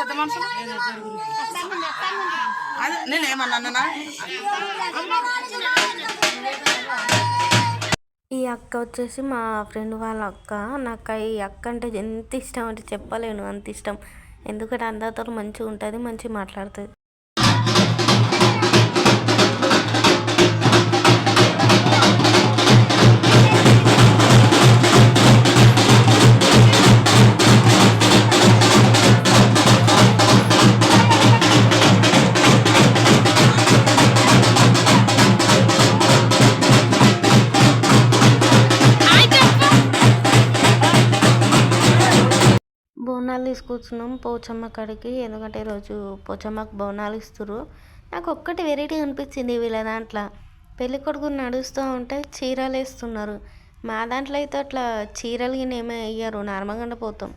పెద్ద మనుషులు? అదే ఈ అక్క వచ్చేసి మా ఫ్రెండ్ వాళ్ళ అక్క. నాకు ఈ అక్క అంటే ఎంత ఇష్టం అంటే చెప్పలేను అంత ఇష్టం. ఎందుకంటే అందరితో మంచిగా ఉంటుంది మంచిగా మాట్లాడుతుంది. బోనాలు తీసుకొచ్చినాం పోచమ్మ కాడికి. ఎందుకంటే ఈరోజు పోచమ్మకు బోనాలు ఇస్తురు నాకు ఒక్కటి వెరైటీ అనిపించింది వీళ్ళ దాంట్లో. పెళ్ళి కొడుకు నడుస్తూ ఉంటే చీరలు వేస్తున్నారు. మా దాంట్లో అయితే అట్లా చీరలు గిన్నె ఏమీ వేయరు. నార్మల్గానే పోతాం.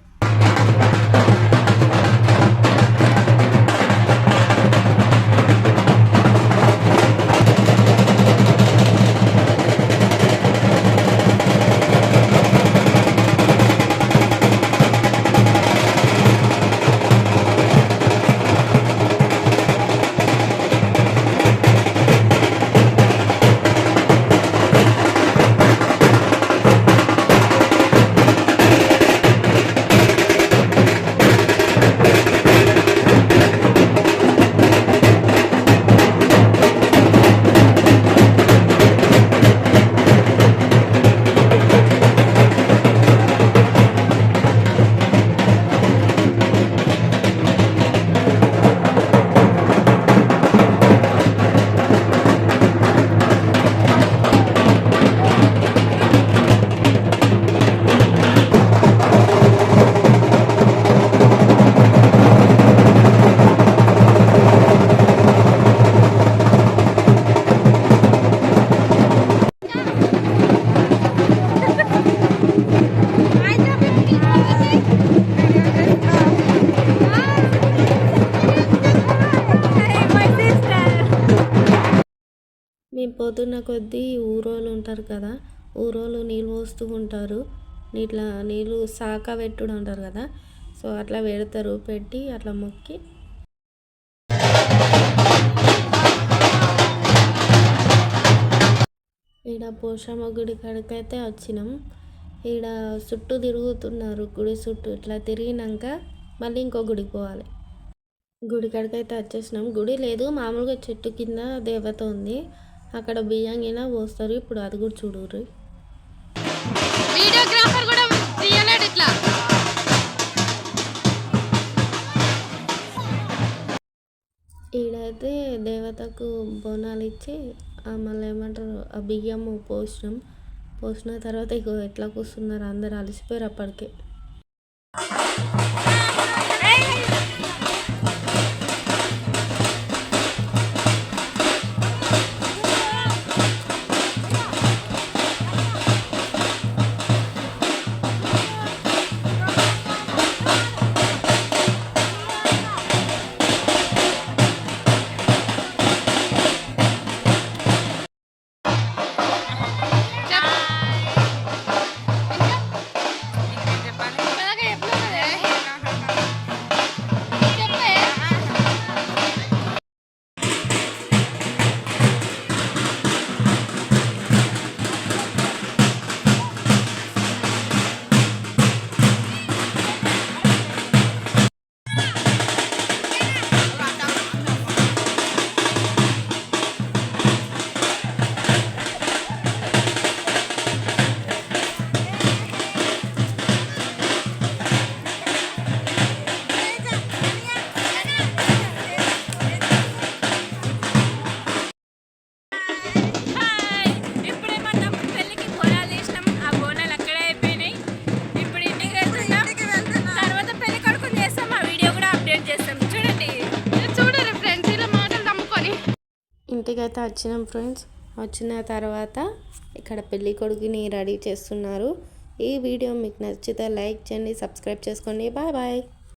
పొద్దున్న కొద్దీ ఊరోళ్ళు ఉంటారు కదా ఊరోళ్ళు నీళ్ళు పోస్తూ ఉంటారు. ఇట్లా నీళ్ళు సాక పెట్టుడు అంటారు కదా సో అట్లా పెడతారు పెట్టి అట్లా మొక్కి. ఈడ పోషమ్మ గుడి కాడికైతే వచ్చినాం. ఈడ చుట్టూ తిరుగుతున్నారు గుడి చుట్టూ. ఇట్లా తిరిగినాక మళ్ళీ ఇంకో గుడికి పోవాలి. గుడి కాడికైతే వచ్చేసినాం. గుడి లేదు మామూలుగా చెట్టు కింద దేవత ఉంది. అక్కడ బియ్యం పోస్తారు. ఇప్పుడు అది కూడా చూడుర్రి. వీడియోగ్రాఫర్ కూడా తీయలేడు ఇట్లా. ఈడైతే దేవతకు బోనాలు ఇచ్చి మళ్ళీ ఏమంటారు ఆ బియ్యము పోసినాం. పోసిన తర్వాత ఇక ఎట్లా కూర్చున్నారు అందరు అలసిపోయారు అప్పటికే. ఇంటికైతే వచ్చినాం ఫ్రెండ్స్. వచ్చిన తర్వాత ఇక్కడ పెళ్ళి కొడుకుని రెడీ చేస్తున్నారు. ఈ వీడియో మీకు నచ్చితే లైక్ చేయండి సబ్స్క్రైబ్ చేసుకోండి. Bye bye.